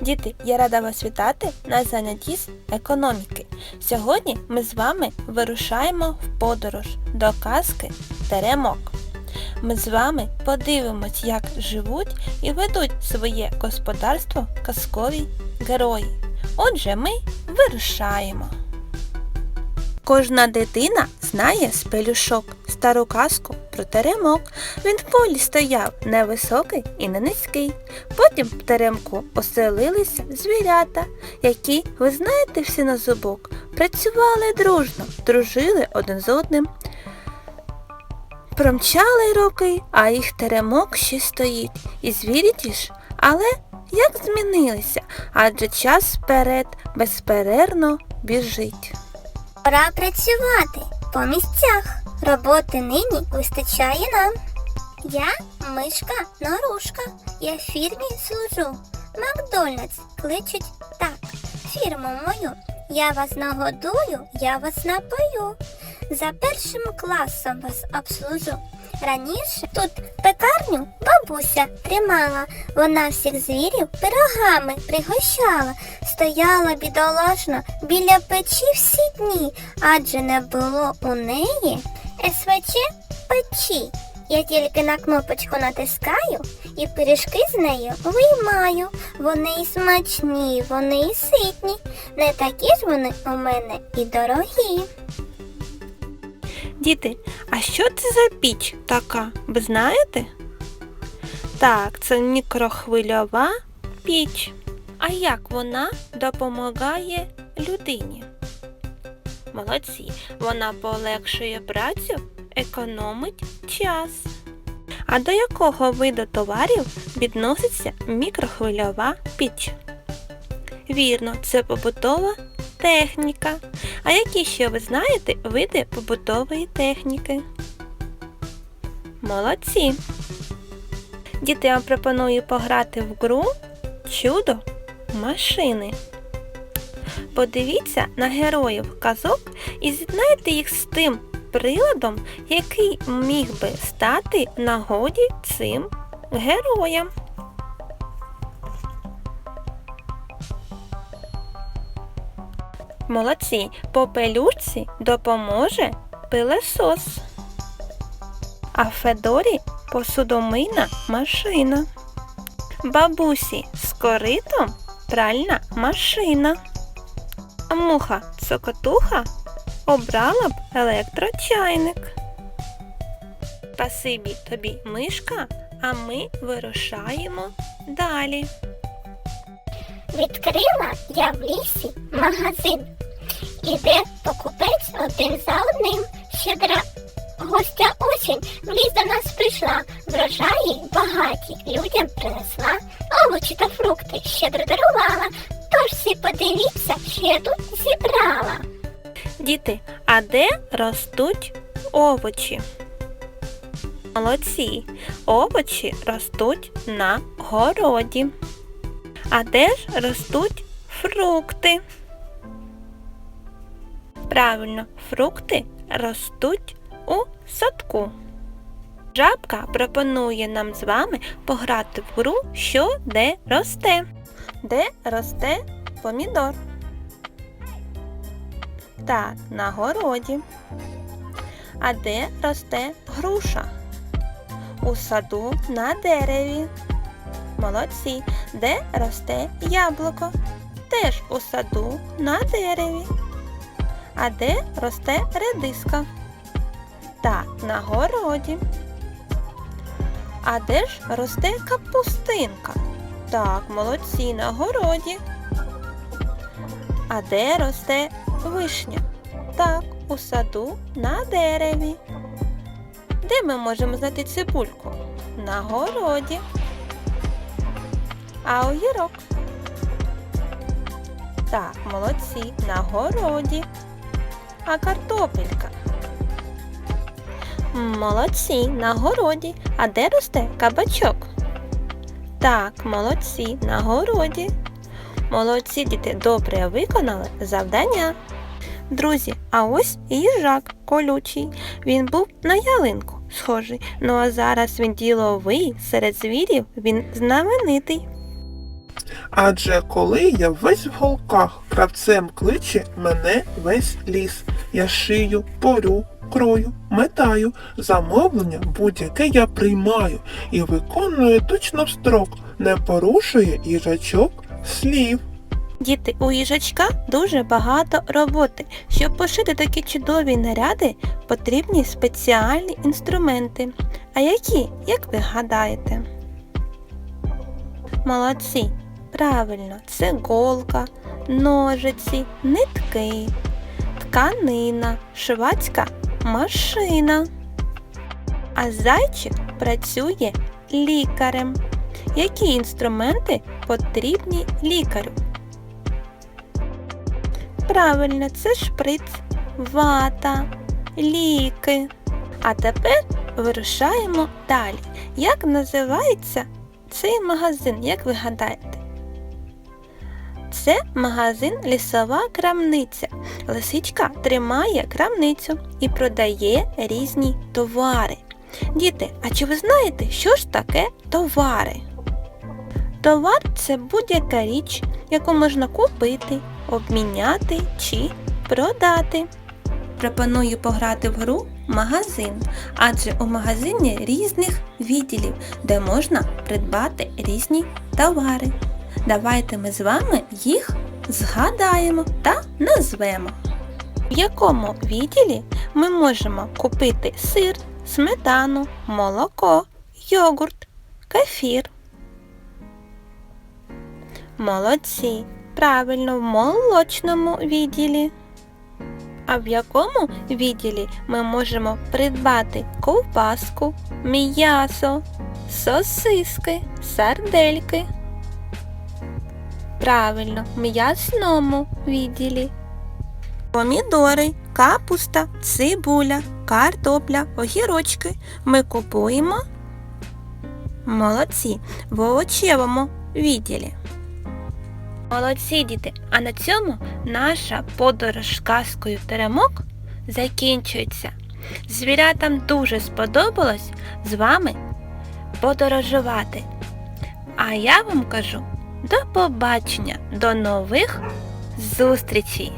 Діти, я рада вас вітати на занятті з економіки. Сьогодні ми з вами вирушаємо в подорож до казки Теремок. Ми з вами подивимось, як живуть і ведуть своє господарство казкові герої. Отже, ми вирушаємо. Кожна дитина знає з пелюшок стару казку про теремок. Він в полі стояв невисокий і не низький. Потім в теремку оселилися звірята, які, ви знаєте всі на зубок, працювали дружно, дружили один з одним. Промчали роки, а їх теремок ще стоїть. І звірі ті ж, але як змінилися, адже час вперед безперервно біжить. Пора працювати по місцях. Роботи нині вистачає нам. Я мишка Норушка. Я фірмі служу. Макдональдс кличуть так. Фірму мою. Я вас нагодую, я вас напою. За першим класом вас обслужу. Раніше тут пекарню бабуся тримала. Вона всіх звірів пирогами пригощала, стояла бідолашно біля печі всі дні, адже не було у неї СВЧ печі. Я тільки на кнопочку натискаю і пиріжки з нею виймаю. Вони і смачні, вони і ситні. Не такі ж вони у мене і дорогі. Діти, а що це за піч така? Ви знаєте? Так, це мікрохвильова піч. А як вона допомагає людині? Молодці, вона полегшує працю, економить час. А до якого виду товарів відноситься мікрохвильова піч? Вірно, це побутова техніка. А які ще ви знаєте види побутової техніки? Молодці! Вам пропоную пограти в гру Чудо машини. Подивіться на героїв казок і з'єднайте їх з тим приладом, який міг би стати нагоді цим героям. Молодці, по пелюшці допоможе пилесос. А Федорі посудомийна машина. Бабусі з коритом пральна машина. Муха цокотуха обрала б електрочайник. Спасибі тобі, мишка, а ми вирушаємо далі. Відкрила я в лісі магазин. Іде покупець один за одним. Щедра гостя осінь в ліс до нас прийшла. Врожаї багаті людям принесла. Овочі та фрукти щедро дарувала. Всі подивіться, що я тут зібрала. Діти, а де ростуть овочі? Молодці. Овочі ростуть на городі. А де ж ростуть фрукти? Правильно, фрукти ростуть у садку. Жабка пропонує нам з вами пограти в гру, що де росте. Де росте помідор? Так, на городі. А де росте груша? У саду на дереві. Молодці. Де росте яблуко? Теж у саду на дереві. А де росте редиска? Так, на городі. А де ж росте капустинка? Так, молодці, на городі. А де росте вишня? Так, у саду на дереві. Де ми можемо знайти цибульку? На городі. А огірок? Так, молодці, на городі. А картопелька? Молодці, на городі. А де росте кабачок? Так, молодці, на городі. Молодці діти добре виконали завдання. Друзі, а ось їжак колючий. Він був на ялинку схожий. Ну а зараз він діловий, серед звірів він знаменитий. Адже коли я весь в голках, кравцем кличе мене весь ліс. Я шию, порю, крою, метаю, замовлення будь-яке я приймаю і виконую точно в строк, не порушує їжачок слів. Діти, у їжачка дуже багато роботи. Щоб пошити такі чудові наряди, потрібні спеціальні інструменти. А які, як ви гадаєте? Молодці! Правильно, це голка, ножиці, нитки, тканина, швацька машина. А зайчик працює лікарем. Які інструменти потрібні лікарю? Правильно, це шприц, вата, ліки. А тепер вирушаємо далі. Як називається цей магазин, як ви гадаєте? Це магазин Лісова крамниця. Лисичка тримає крамницю і продає різні товари. Діти, а чи ви знаєте, що ж таке товари? Товар це будь-яка річ, яку можна купити, обміняти чи продати. Пропоную пограти в гру магазин, адже у магазині різних відділів, де можна придбати різні товари. Давайте ми з вами їх згадаємо та назвемо. В якому відділі ми можемо купити сир, сметану, молоко, йогурт, кефір. Молодці. Правильно, в молочному відділі. А в якому відділі ми можемо придбати ковбаску, м'ясо, сосиски, сардельки? Правильно, в м'ясному відділі. Помідори, капуста, цибуля, картопля, огірочки ми купуємо. Молодці в овочевому відділі. Молодці діти! А на цьому наша подорож казкою Теремок закінчується. Звірятам дуже сподобалось з вами подорожувати. А я вам кажу до побачення, до нових зустрічей!